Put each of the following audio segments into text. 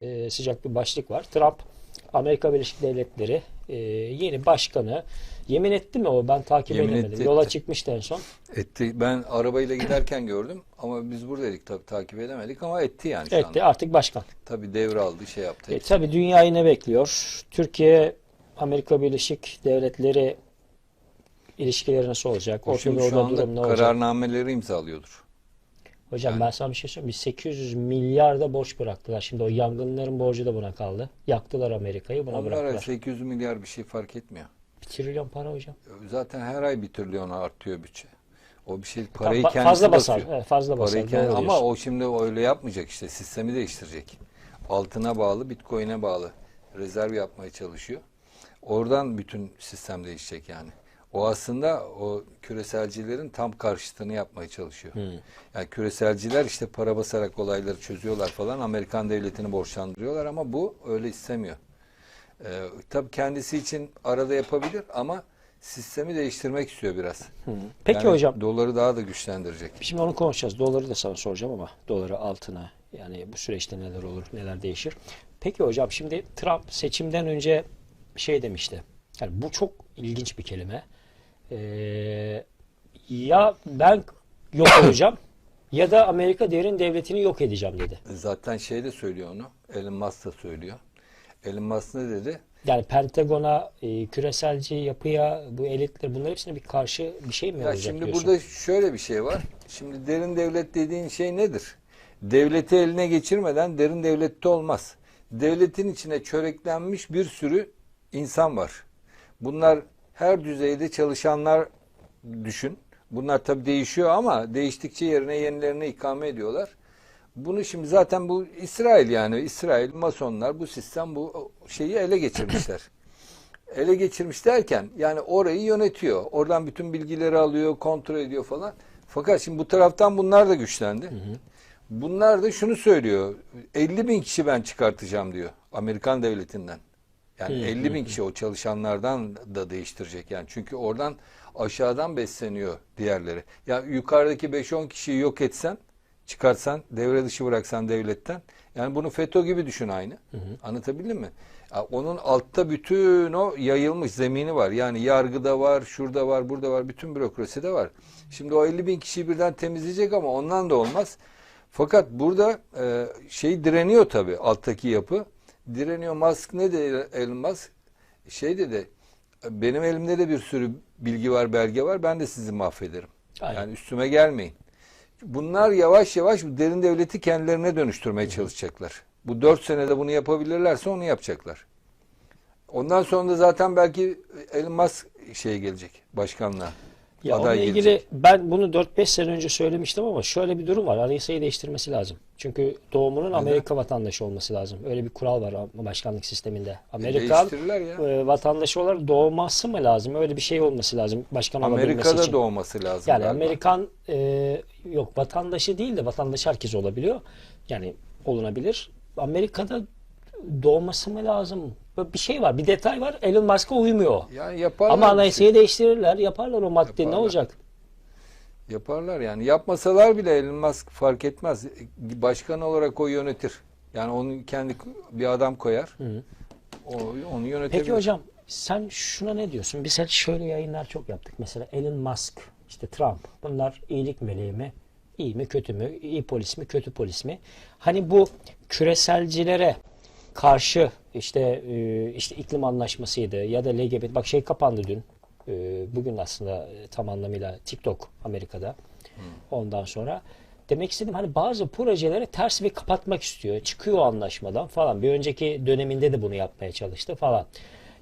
e, sıcak bir başlık var. Trump, Amerika Birleşik Devletleri e, yeni başkanı yemin etti mi o? Ben takip Yemin edemedim. etti, Yola etti. çıkmıştı en son. Etti. Ben arabayla giderken gördüm ama biz buradaydık tabii takip edemedik ama etti yani şu Etti anda. artık başkan. Tabii devraldı şey yaptı. E, tabii dünyayı ne bekliyor? Türkiye, Amerika Birleşik Devletleri ilişkileri nasıl olacak? O Orta Doğu'da durum ne olacak? kararnameleri imzalıyordur. Hocam Yani- ben sana bir şey söyleyeyim. Biz 800 milyar da borç bıraktılar. Şimdi o yangınların borcu da buna kaldı. Yaktılar Amerika'yı buna Onlara bıraktılar. 800 milyar bir şey fark etmiyor. Bir trilyon para hocam. Zaten her ay bir trilyon artıyor bütçe. O bir şey Tam parayı fa- kendisi fazla basar. basıyor. Evet, fazla basar. Parayı kendi- ama o şimdi öyle yapmayacak işte sistemi değiştirecek. Altına bağlı, bitcoin'e bağlı rezerv yapmaya çalışıyor. Oradan bütün sistem değişecek yani. O aslında o küreselcilerin tam karşıtını yapmaya çalışıyor. Yani küreselciler işte para basarak olayları çözüyorlar falan. Amerikan devletini borçlandırıyorlar ama bu öyle istemiyor. Ee, tabii kendisi için arada yapabilir ama sistemi değiştirmek istiyor biraz. Peki Yani hocam. Doları daha da güçlendirecek. Şimdi onu konuşacağız. Doları da sana soracağım ama doları altına yani bu süreçte neler olur, neler değişir. Peki hocam şimdi Trump seçimden önce şey demişti. Yani bu çok ilginç bir kelime. Ee, ya ben yok olacağım ya da Amerika derin devletini yok edeceğim dedi. Zaten şey de söylüyor onu. Elon Musk da söylüyor. Elon Musk ne dedi? Yani Pentagon'a, e, küreselci yapıya, bu elitler bunlar hepsine bir karşı bir şey mi Ya olacak şimdi diyorsun? burada şöyle bir şey var. Şimdi derin devlet dediğin şey nedir? Devleti eline geçirmeden derin devlette olmaz. Devletin içine çöreklenmiş bir sürü insan var. Bunlar her düzeyde çalışanlar düşün. Bunlar tabii değişiyor ama değiştikçe yerine yenilerini ikame ediyorlar. Bunu şimdi zaten bu İsrail yani İsrail masonlar bu sistem bu şeyi ele geçirmişler. ele geçirmiş derken yani orayı yönetiyor. Oradan bütün bilgileri alıyor, kontrol ediyor falan. Fakat şimdi bu taraftan bunlar da güçlendi. Bunlar da şunu söylüyor. 50 bin kişi ben çıkartacağım diyor. Amerikan devletinden. Yani Hı, 50 bin kişi o çalışanlardan da değiştirecek yani. Çünkü oradan aşağıdan besleniyor diğerleri. Ya yukarıdaki 5-10 kişiyi yok etsen, çıkartsan, devre dışı bıraksan devletten. Yani bunu FETÖ gibi düşün aynı. Anlatabildim mi? Ya onun altta bütün o yayılmış zemini var. Yani yargıda var, şurada var, burada var, bütün bürokraside var. Şimdi o 50 bin kişiyi birden temizleyecek ama ondan da olmaz. Fakat burada e, şey direniyor tabii alttaki yapı. Direniyor. Musk ne de Elon Musk? Şey dedi benim elimde de bir sürü bilgi var, belge var. Ben de sizi mahvederim. Aynen. Yani üstüme gelmeyin. Bunlar yavaş yavaş bu derin devleti kendilerine dönüştürmeye çalışacaklar. Bu dört senede bunu yapabilirlerse onu yapacaklar. Ondan sonra da zaten belki Elon Musk şeye gelecek başkanlığa. Ya aday onunla ilgili gelecek. ben bunu 4-5 sene önce söylemiştim ama şöyle bir durum var. Anayasayı değiştirmesi lazım. Çünkü doğumunun Amerika vatandaşı olması lazım. Öyle bir kural var başkanlık sisteminde. Ya. e, vatandaşı olarak doğması mı lazım? Öyle bir şey olması lazım başkan olabilmesi Amerika'da için. doğması lazım. Yani galiba. Amerikan e, yok vatandaşı değil de vatandaş herkes olabiliyor. Yani olunabilir. Amerika'da doğması mı lazım? Böyle bir şey var. Bir detay var. Elon Musk'a uymuyor. Yani yaparlar. Ama anayasayı şey. değiştirirler. Yaparlar o madde. Ne Yaparlar. olacak? Yaparlar yani. Yapmasalar bile Elon Musk fark etmez. Başkan olarak o yönetir. Yani onu kendi bir adam koyar. O, onu yönetebilir. Peki hocam sen şuna ne diyorsun? Biz hep şöyle yayınlar çok yaptık. Mesela Elon Musk, işte Trump. Bunlar iyilik meleği mi? İyi mi kötü mü? İyi polis mi kötü polis mi? Hani bu küreselcilere karşı işte e, işte iklim anlaşmasıydı ya da LGBT bak şey kapandı dün. E, Bugün aslında e, tam anlamıyla TikTok Amerika'da. Ondan sonra demek istedim hani bazı projelere ters ve kapatmak istiyor. Çıkıyor anlaşmadan falan. Bir önceki döneminde de bunu yapmaya çalıştı falan.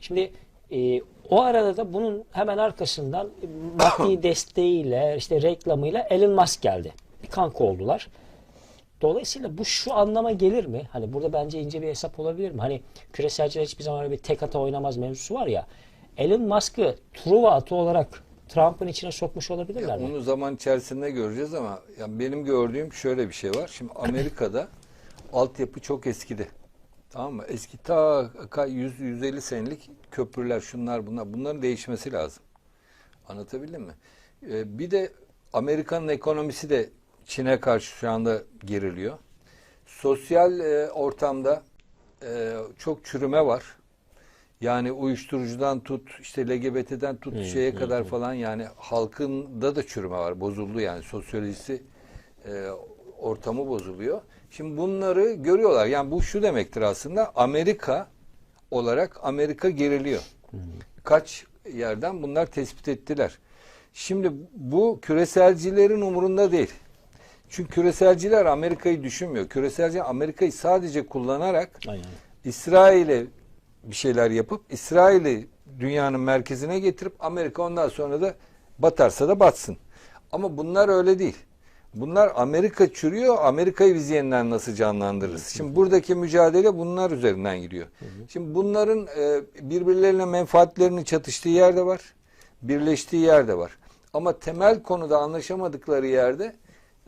Şimdi e, o arada da bunun hemen arkasından maddi desteğiyle işte reklamıyla Elon Musk geldi. Bir kanka oldular. Dolayısıyla bu şu anlama gelir mi? Hani burada bence ince bir hesap olabilir mi? Hani küreselciler hiçbir zaman öyle bir tek ata oynamaz mevzusu var ya. Elon Musk'ı Truva atı olarak Trump'ın içine sokmuş olabilirler mi? Onu zaman içerisinde göreceğiz ama yani benim gördüğüm şöyle bir şey var. Şimdi Amerika'da altyapı çok eskidi. Tamam mı? Eski ta 100 150 senelik köprüler şunlar bunlar bunların değişmesi lazım. Anlatabildim mi? Ee, bir de Amerika'nın ekonomisi de Çin'e karşı şu anda geriliyor. Sosyal e, ortamda e, çok çürüme var. Yani uyuşturucudan tut, işte LGBT'den tut şeye kadar falan yani halkında da çürüme var. Bozuldu yani sosyolojisi e, ortamı bozuluyor. Şimdi bunları görüyorlar. Yani bu şu demektir aslında Amerika olarak Amerika geriliyor. Kaç yerden bunlar tespit ettiler. Şimdi bu küreselcilerin umurunda değil. Çünkü küreselciler Amerika'yı düşünmüyor. Küreselci Amerika'yı sadece kullanarak Aynen. İsrail'e bir şeyler yapıp İsrail'i dünyanın merkezine getirip Amerika ondan sonra da batarsa da batsın. Ama bunlar öyle değil. Bunlar Amerika çürüyor, Amerika'yı biz yeniden nasıl canlandırırız? Şimdi buradaki mücadele bunlar üzerinden gidiyor. Şimdi bunların e, birbirlerine menfaatlerinin çatıştığı yerde var, birleştiği yerde var. Ama temel konuda anlaşamadıkları yerde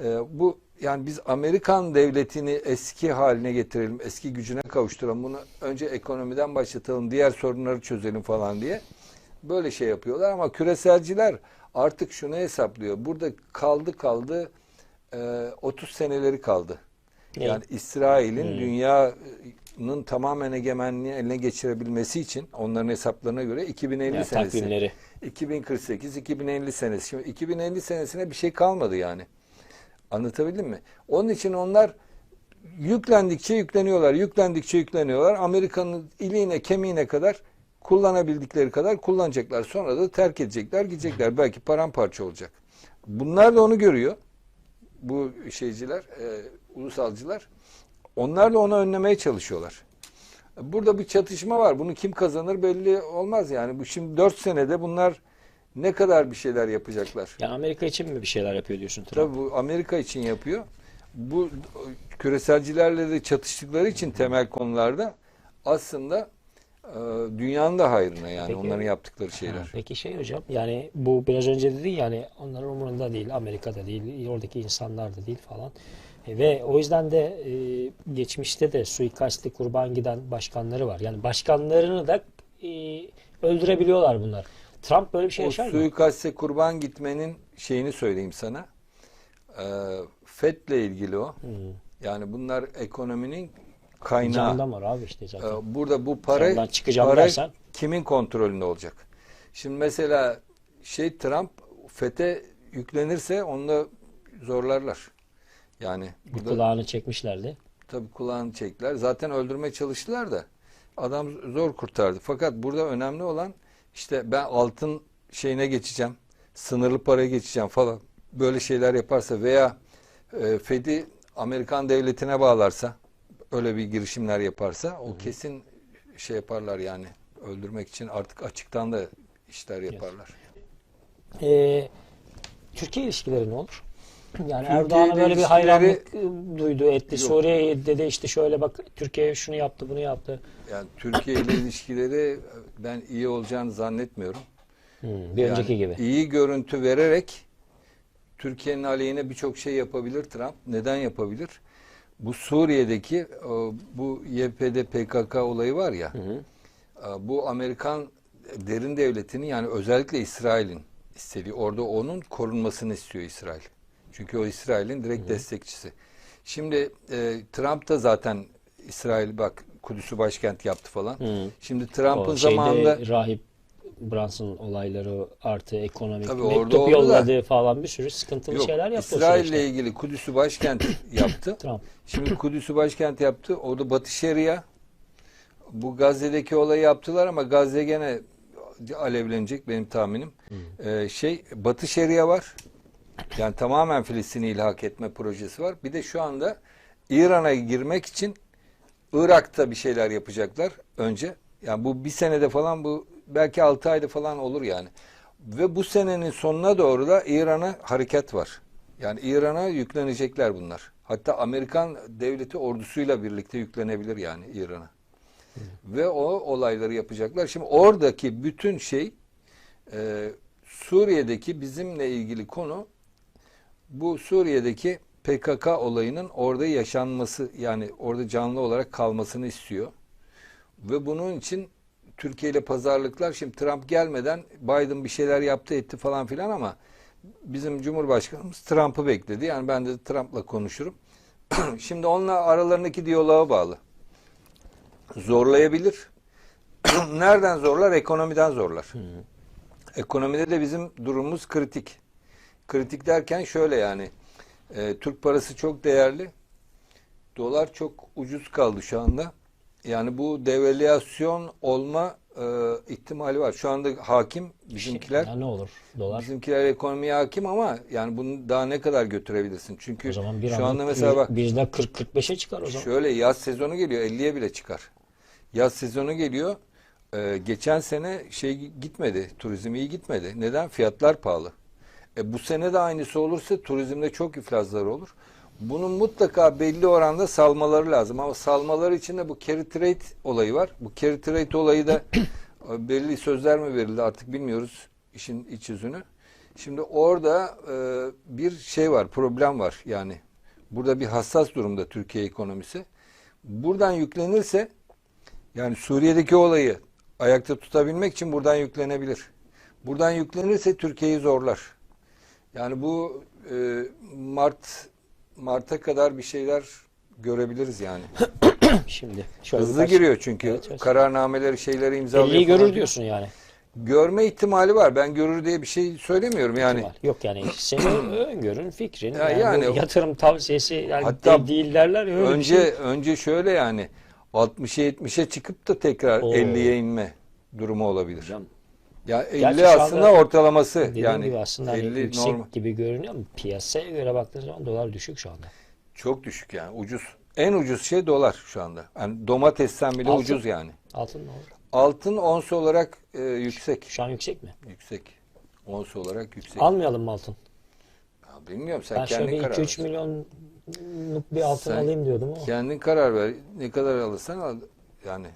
e, bu yani biz Amerikan devletini eski haline getirelim, eski gücüne kavuşturalım. Bunu önce ekonomiden başlatalım, diğer sorunları çözelim falan diye. Böyle şey yapıyorlar ama küreselciler artık şunu hesaplıyor. Burada kaldı kaldı e, 30 seneleri kaldı. Yani İsrail'in dünyanın tamamen egemenliği eline geçirebilmesi için onların hesaplarına göre 2050 Yani senesi. takvimleri. 2048 2050 senesi. Şimdi 2050 senesine bir şey kalmadı yani. Anlatabildim mi? Onun için onlar yüklendikçe yükleniyorlar, yüklendikçe yükleniyorlar. Amerika'nın iliğine, kemiğine kadar kullanabildikleri kadar kullanacaklar. Sonra da terk edecekler, gidecekler. Belki paramparça olacak. Bunlar da onu görüyor. Bu şeyciler, e, ulusalcılar. Onlar da onu önlemeye çalışıyorlar. Burada bir çatışma var. Bunu kim kazanır belli olmaz yani. Bu şimdi 4 senede bunlar ne kadar bir şeyler yapacaklar. Yani Amerika için mi bir şeyler yapıyor diyorsun Trump? Tabii bu Amerika için yapıyor. Bu küreselcilerle de çatıştıkları için temel konularda aslında e, dünyanın da hayrına yani Peki- onların yaptıkları Ha, şeyler. Peki şey hocam yani bu biraz önce dedin yani onların umurunda değil Amerika'da değil oradaki insanlar da değil falan. E, ve o yüzden de e, geçmişte de suikastli kurban giden başkanları var. Yani başkanlarını da e, öldürebiliyorlar bunlar. Trump böyle bir şey O yaşar mı? suikaste kurban gitmenin şeyini söyleyeyim sana. E, FED'le ilgili o. Hmm. Yani bunlar ekonominin kaynağı. Candan var abi işte Ee, zaten. Burada bu para, çıkacağım para dersen- kimin kontrolünde olacak? Şimdi mesela şey Trump FET'e yüklenirse onu da zorlarlar. Yani burada Kulağını çekmişlerdi. tabii kulağını çektiler. Zaten öldürmeye çalıştılar da adam zor kurtardı. Fakat burada önemli olan işte ben altın şeyine geçeceğim, sınırlı paraya geçeceğim falan böyle şeyler yaparsa veya e, Fed'i Amerikan devletine bağlarsa öyle bir girişimler yaparsa o kesin şey yaparlar yani öldürmek için artık açıktan da işler yaparlar. Ee, Türkiye ilişkileri ne olur? Yani ile böyle bir hayranlık duydu, etti. Suriye'de de işte şöyle bak Türkiye şunu yaptı, bunu yaptı. Yani Türkiye ile ilişkileri ben iyi olacağını zannetmiyorum. Hmm, bir Yani önceki gibi. iyi görüntü vererek Türkiye'nin aleyhine birçok şey yapabilir Trump. Neden yapabilir? Bu Suriye'deki bu YPD PKK olayı var ya. Hı hı. Bu Amerikan derin devletinin yani özellikle İsrail'in istediği orada onun korunmasını istiyor İsrail. Çünkü o İsrail'in direkt destekçisi. Şimdi e, Trump da zaten İsrail bak Kudüs'ü başkent yaptı falan. Hı. Şimdi Trump'ın zamanında rahip Brunson olayları artı ekonomik Tabii orada mektup da- yolladı falan bir sürü sıkıntılı Yok, şeyler yaptı İsrail'le süreçte. ilgili Kudüs'ü başkent yaptı. Trump. Şimdi Kudüs'ü başkent yaptı. Orada Batı Şeria. Bu Gazze'deki olayı yaptılar ama Gazze gene alevlenecek benim tahminim. Ee, şey Batı Şeria var. Yani tamamen Filistin'i ilhak etme projesi var. Bir de şu anda İran'a girmek için Irak'ta bir şeyler yapacaklar önce. Yani bu bir senede falan bu belki altı ayda falan olur yani. Ve bu senenin sonuna doğru da İran'a hareket var. Yani İran'a yüklenecekler bunlar. Hatta Amerikan devleti ordusuyla birlikte yüklenebilir yani İran'a. Ve o olayları yapacaklar. Şimdi oradaki bütün şey e, Suriye'deki bizimle ilgili konu bu Suriye'deki PKK olayının orada yaşanması yani orada canlı olarak kalmasını istiyor. Ve bunun için Türkiye ile pazarlıklar şimdi Trump gelmeden Biden bir şeyler yaptı etti falan filan ama bizim Cumhurbaşkanımız Trump'ı bekledi. Yani ben de Trump'la konuşurum. şimdi onunla aralarındaki diyaloğa bağlı. zorlayabilir. Nereden zorlar? Ekonomiden zorlar. Ekonomide de bizim durumumuz kritik. Kritik derken şöyle yani e, Türk parası çok değerli. Dolar çok ucuz kaldı şu anda. Yani bu devalüasyon olma e, ihtimali var. Şu anda hakim bizimkiler. Ya ne olur dolar. Bizimkiler ekonomiye hakim ama yani bunu daha ne kadar götürebilirsin? Çünkü O zaman bir şu anda mesela bak bizde 40-45'e çıkar o zaman. Şöyle yaz sezonu geliyor 50'ye bile çıkar. Yaz sezonu geliyor. Ee, geçen sene şey gitmedi. Turizm iyi gitmedi. Neden? Fiyatlar pahalı. E, bu sene de aynısı olursa turizmde çok iflaslar olur. Bunun mutlaka belli oranda salmaları lazım. Ama salmaları için de bu carry trade olayı var. Bu carry trade olayı da e, belli sözler mi verildi artık bilmiyoruz işin iç yüzünü. Şimdi orada e, bir şey var, problem var yani. Burada bir hassas durumda Türkiye ekonomisi. Buradan yüklenirse yani Suriye'deki olayı ayakta tutabilmek için buradan yüklenebilir. Buradan yüklenirse Türkiye'yi zorlar. Yani bu e, Mart Mart'a kadar bir şeyler görebiliriz yani. Şimdi şöyle Hızlı birkaç- giriyor çünkü Evet, evet. kararnameleri şeyleri imzalıyor. 50'yi falan. görür diyorsun yani. Görme ihtimali var. Ben görür diye bir şey söylemiyorum yani. Var. Yok yani senin öngörün, fikrin. Ya yani, yani bu o- yatırım tavsiyesi yani Hatta de- değil derler ya öyle bir önce şey. önce şöyle yani 60'a 70'e çıkıp da tekrar Oo. 50'ye inme durumu olabilir. Hocam, Ya 50 Gerçi şu aslında ortalaması dediğim yani gibi aslında hani 50 yüksek normal. gibi görünüyor ama piyasaya göre baktığın zaman dolar düşük şu anda. Çok düşük yani ucuz. En ucuz şey dolar şu anda. Yani domatesten bile Altın. ucuz yani. Altın ne olur? Altın ons olarak e, yüksek. Şu an yüksek mi? Yüksek. Ons olarak yüksek. Almayalım mı altın? Ya bilmiyorum sen Ben bir karar 2-3 ver. milyonluk bir altın Sen alayım diyordum ama. Kendin karar ver. Ne kadar alırsan al. Yani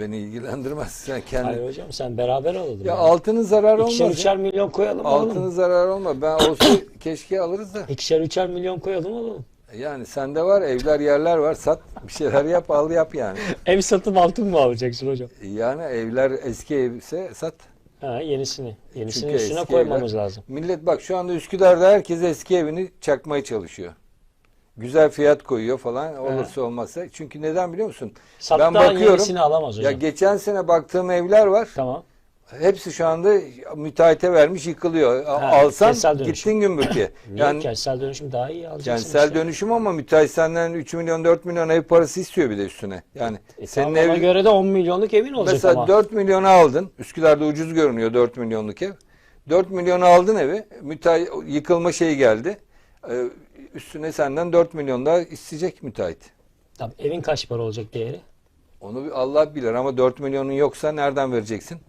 beni ilgilendirmez. Sen kendin. Hayır hocam sen beraber alalım. Ya yani. altının zararı İkişer olmaz. üçer ya. milyon koyalım Altının alalım. zararı olmaz. Ben olsa keşke alırız da. İkişer üçer milyon koyalım alalım. Yani sende var evler yerler var sat bir şeyler yap al yap yani. Ev satıp altın mı alacaksın hocam? Yani evler eski evse sat. Ha, yenisini. Yenisini Çünkü üstüne koymamız evler- lazım. Millet bak şu anda Üsküdar'da herkes eski evini çakmaya çalışıyor. Güzel fiyat koyuyor falan olursa olmazsa. Çünkü neden biliyor musun? Sattan ben bakıyorum. alamaz Ya hocam. geçen sene baktığım evler var. Tamam. Hepsi şu anda müteahhite vermiş yıkılıyor. Ha, Alsan gittin gümbürtüye. Niye yani kentsel dönüşüm daha iyi alacaksın kentsel işte. dönüşüm ama müteahhit senden 3 milyon 4 milyon ev parası istiyor bir de üstüne. Yani E, senin tamam, ev göre de 10 milyonluk evin olacak mesela ama. 4 milyona aldın. Üsküdar'da ucuz görünüyor 4 milyonluk ev. 4 milyona aldın evi. Müteahhit yıkılma şeyi geldi. Üstüne senden 4 milyon daha isteyecek müteahhit. Tamam, evin kaç para olacak değeri? Onu bir Allah bilir ama 4 milyonun yoksa nereden vereceksin?